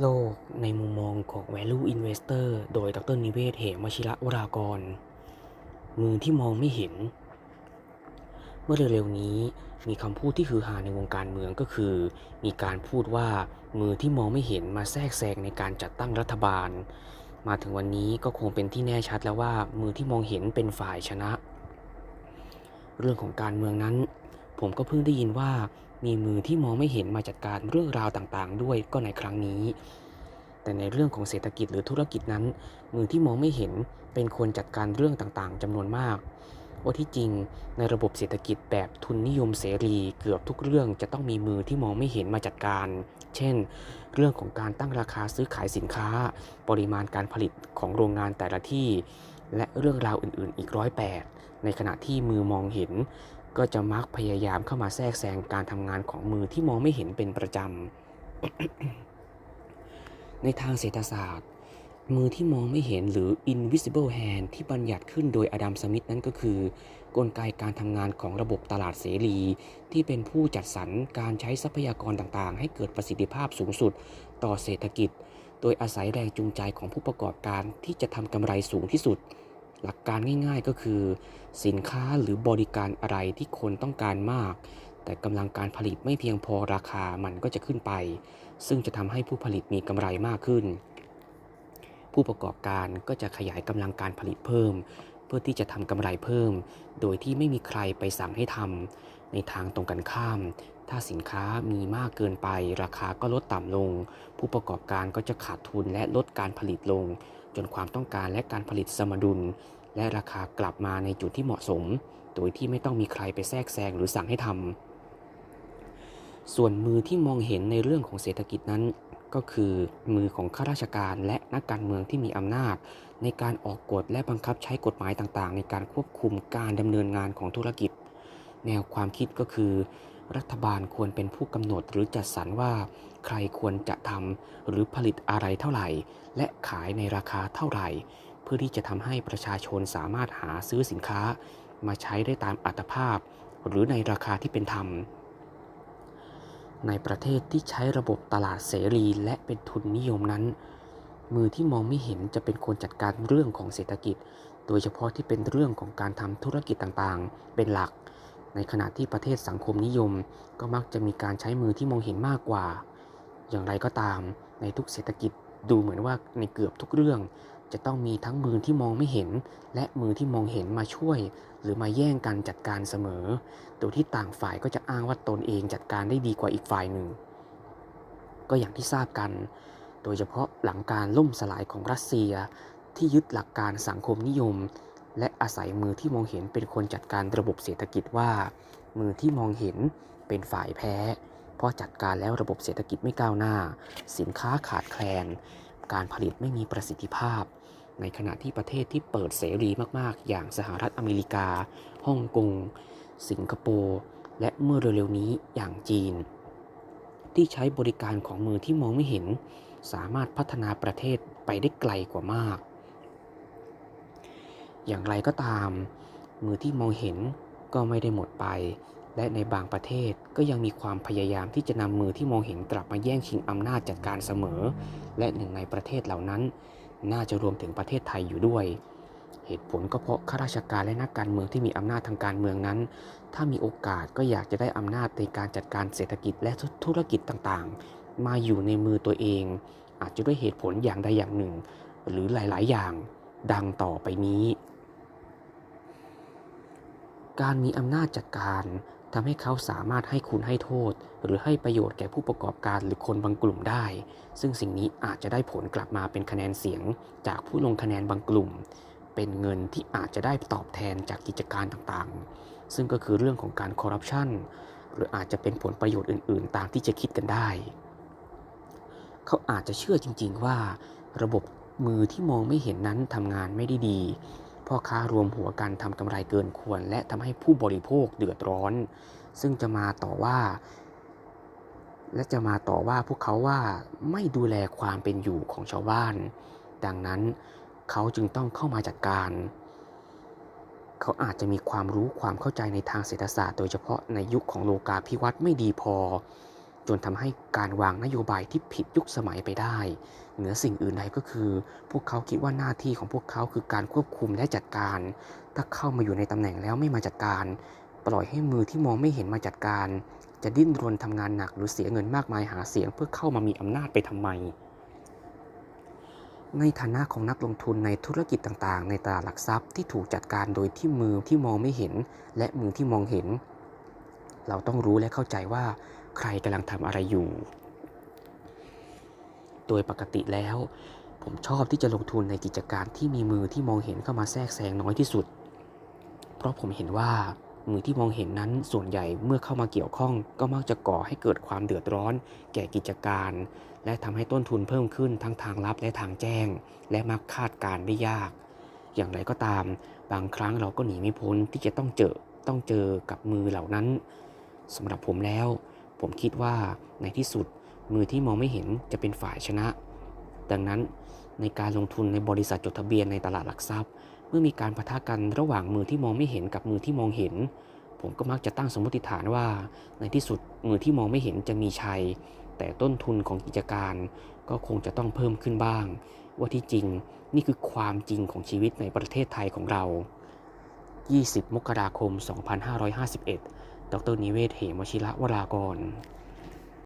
โลกในมุมมองของ Value Investor โดยดรนิเวศเหมวชิระวรากร มือที่มองไม่เห็น เมื่อเร็วๆนี้มีคำพูดที่ฮือฮาในวงการเมืองก็คือ มีการพูดว่ามือที่มองไม่เห็นมาแทรกแซงในการจัดตั้งรัฐบาล มาถึงวันนี้ก็คงเป็นที่แน่ชัดแล้วว่ามือที่มองเห็นเป็นฝ่ายชนะ เรื่องของการเมืองนั้น ผมก็เพิ่งได้ยินว่า มีมือที่มองไม่เห็นมาจัดการเรื่องราวต่างๆ ด้วยก็ในครั้งนี้ แต่ในเรื่องของเศรษฐกิจหรือธุรกิจนั้น มือที่มองไม่เห็นเป็นคนจัดการเรื่องต่างๆจำนวนมาก ว่าที่จริงในระบบเศรษฐกิจแบบทุนนิยมเสรีเกือบทุกเรื่องจะต้องมีมือที่มองไม่เห็นมาจัดการ เช่น เรื่องของการตั้งราคาซื้อขายสินค้า ปริมาณการผลิตของโรงงานแต่ละที่ และเรื่องราวอื่นๆ อีกร้อยแปดในขณะที่มือมองเห็น ก็จะมักพยายามเข้ามาแทรกแซงการทำงานของมือที่มองไม่เห็นเป็นประจำ ในทางเศรษฐศาสตร์ มือที่มองไม่เห็นหรือ invisible hand ที่บัญญัติขึ้นโดยอดัมสมิธนั้นก็คือ กลไกการทำงานของระบบตลาดเสรี ที่เป็นผู้จัดสรรการใช้ทรัพยากรต่างๆ ให้เกิดประสิทธิภาพสูงสุดต่อเศรษฐกิจ โดยอาศัยแรงจูงใจของผู้ประกอบการที่จะทำกำไรสูงที่สุด หลักการง่ายๆก็คือ สินค้าหรือบริการอะไรที่คนต้องการมาก แต่กำลังการผลิตไม่เพียงพอราคามันก็จะขึ้นไป ซึ่งจะทำให้ผู้ผลิตมีกำไรมากขึ้น ผู้ประกอบการก็จะขยายกำลังการผลิตเพิ่ม เพื่อที่จะทำกำไรเพิ่ม โดยที่ไม่มีใครไปสั่งให้ทำในทางตรงกันข้าม ถ้าสินค้ามีมากเกินไป ราคาก็ลดต่ำลง ผู้ประกอบการก็จะขาดทุนและลดการผลิตลง จนความต้องการและการผลิตสมดุล และราคากลับมาในจุดที่เหมาะสม โดยที่ไม่ต้องมีใครไปแทรกแซงหรือสั่งให้ทำส่วนมือที่มองเห็นในเรื่องของเศรษฐกิจนั้น ก็คือมือของข้าราชการและนักการเมืองที่มีอำนาจ ในการออกกฎและบังคับใช้กฎหมายต่างๆ ในการควบคุมการดำเนินงานของธุรกิจ แนวความคิดก็คือ รัฐบาลควรเป็นผู้กำหนดหรือจัดสรรว่า ใครควรจะทำหรือผลิตอะไรเท่าไหร่ และขายในราคาเท่าไหร่ เพื่อที่จะทำให้ประชาชนสามารถหาซื้อสินค้า มาใช้ได้ตามอัตภาพ หรือในราคาที่เป็นธรรม ในประเทศที่ใช้ระบบตลาดเสรีและเป็นทุนนิยมนั้น มือที่มองไม่เห็นจะเป็นคนจัดการเรื่องของเศรษฐกิจ โดยเฉพาะที่เป็นเรื่องของการทำธุรกิจต่างๆ เป็นหลัก ในขณะที่ประเทศสังคมนิยม ก็มักจะมีการใช้มือที่มองเห็นมากกว่า อย่างไรก็ตาม ในทุกเศรษฐกิจดูเหมือนว่าในเกือบทุกเรื่อง จะต้องมีทั้งมือที่มองไม่เห็น และมือที่มองเห็นมาช่วย หรือมาแย่งกันจัดการเสมอ โดยที่ต่างฝ่ายก็จะอ้างว่าตนเองจัดการได้ดีกว่าอีกฝ่ายหนึ่ง ก็อย่างที่ทราบกัน โดยเฉพาะหลังการล่มสลายของรัสเซียที่ยึดหลักการสังคมนิยม และอาศัยมือที่มองเห็นเป็นคนจัดการระบบเศรษฐกิจว่า มือที่มองเห็นเป็นฝ่ายแพ้เพราะจัดการแล้วระบบเศรษฐกิจไม่ก้าวหน้า สินค้าขาดแคลน การผลิตไม่มีประสิทธิภาพ ในขณะที่ประเทศที่เปิดเสรีมากๆ อย่างสหรัฐอเมริกา ฮ่องกง สิงคโปร์และเมื่อเร็วๆนี้อย่างจีน ที่ใช้บริการของมือที่มองไม่เห็น สามารถพัฒนาประเทศไปได้ไกลกว่ามาก อย่างไรก็ตาม มือที่มองเห็นก็ไม่ได้หมดไป และในบางประเทศก็ยังมีความพยายามที่จะนำมือที่มองเห็นกลับมาแย่งชิงอำนาจจัดการเสมอ และหนึ่งในประเทศเหล่านั้น น่าจะรวมถึงประเทศไทยอยู่ด้วย เหตุผลก็เพราะข้าราชการและนักการเมืองที่มีอำนาจทางการเมืองนั้น ถ้ามีโอกาสก็อยากจะได้อำนาจในการจัดการเศรษฐกิจและธุรกิจต่างๆ มาอยู่ในมือตัวเอง อาจจะด้วยเหตุผลอย่างใดอย่างหนึ่ง หรือหลาย ๆ อย่าง ดังต่อไปนี้ การมีอำนาจจัดการทำให้เขาสามารถให้คุณให้โทษ หรือให้ประโยชน์แก่ผู้ประกอบการหรือคนบางกลุ่มได้ ซึ่งสิ่งนี้อาจจะได้ผลกลับมาเป็นคะแนนเสียง จากผู้ลงคะแนนบางกลุ่ม เป็นเงินที่อาจจะได้ตอบแทนจากกิจการต่างๆ ซึ่งก็คือเรื่องของการคอร์รัปชันหรืออาจจะเป็นผลประโยชน์อื่น ๆ ตามที่จะคิดกันได้ เขาอาจจะเชื่อจริง ๆ ว่า ระบบมือที่มองไม่เห็นนั้นทำงานไม่ได้ดี พ่อค้ารวมหัวกันทำกำไรเกินควร และทำให้ผู้บริโภคเดือดร้อน ซึ่งจะมาต่อว่า และจะมาต่อว่าพวกเขาว่าไม่ดูแลความเป็นอยู่ของชาวบ้าน ดังนั้นเขาจึงต้องเข้ามาจัดการ เขาอาจจะมีความรู้ความเข้าใจในทางเศรษฐศาสตร์ โดยเฉพาะในยุคของโลกาภิวัตน์ไม่ดีพอ จนทำให้การวางนโยบายที่ผิดยุคสมัยไปได้ เหนือสิ่งอื่นใดก็คือ พวกเขาคิดว่าหน้าที่ของพวกเขาคือการควบคุมและจัดการ ถ้าเข้ามาอยู่ในตำแหน่งแล้วไม่มาจัดการ ปล่อยให้มือที่มองไม่เห็นมาจัดการ จะดิ้นรนทำงานหนักหรือเสียเงินมากมายหาเสียงเพื่อเข้ามามีอำนาจไปทำไม ในฐานะของนักลงทุนในธุรกิจต่างๆ ในตลาดหลักทรัพย์ที่ถูกจัดการโดยที่มือที่มองไม่เห็น และมือที่มองเห็น เราต้องรู้และเข้าใจว่า ใครกำลังทำอะไรอยู่ โดยปกติแล้ว ผมชอบที่จะลงทุนในกิจการที่มีมือที่มองเห็นเข้ามาแทรกแซงน้อยที่สุด เพราะผมเห็นว่ามือที่มองเห็นนั้นส่วนใหญ่เมื่อเข้ามาเกี่ยวข้อง ก็มักจะก่อให้เกิดความเดือดร้อน แก่กิจการ และทำให้ต้นทุนเพิ่มขึ้นทั้งทางลับและทางแจ้ง และมักคาดการ์ได้ยาก อย่างไรก็ตาม บางครั้งเราก็หนีไม่พ้นที่จะต้องเจอต้องเจอกับมือเหล่านั้นสำหรับผมแล้ว ผมคิดว่าในที่สุดมือที่มองไม่เห็นจะเป็นฝ่ายชนะ ดังนั้นในการลงทุนในบริษัทจดทะเบียนในตลาดหลักทรัพย์ เมื่อมีการปะทะกันระหว่างมือที่มองไม่เห็นกับมือที่มองเห็น ผมก็มักจะตั้งสมมติฐานว่า ในที่สุดมือที่มองไม่เห็นจะมีชัย แต่ต้นทุนของกิจการ ก็คงจะต้องเพิ่มขึ้นบ้าง ว่าที่จริงนี่คือความจริงของชีวิตในประเทศไทยของเรา 20 มกราคม 2551 ดรนิเวศ เหมวชิระวรากร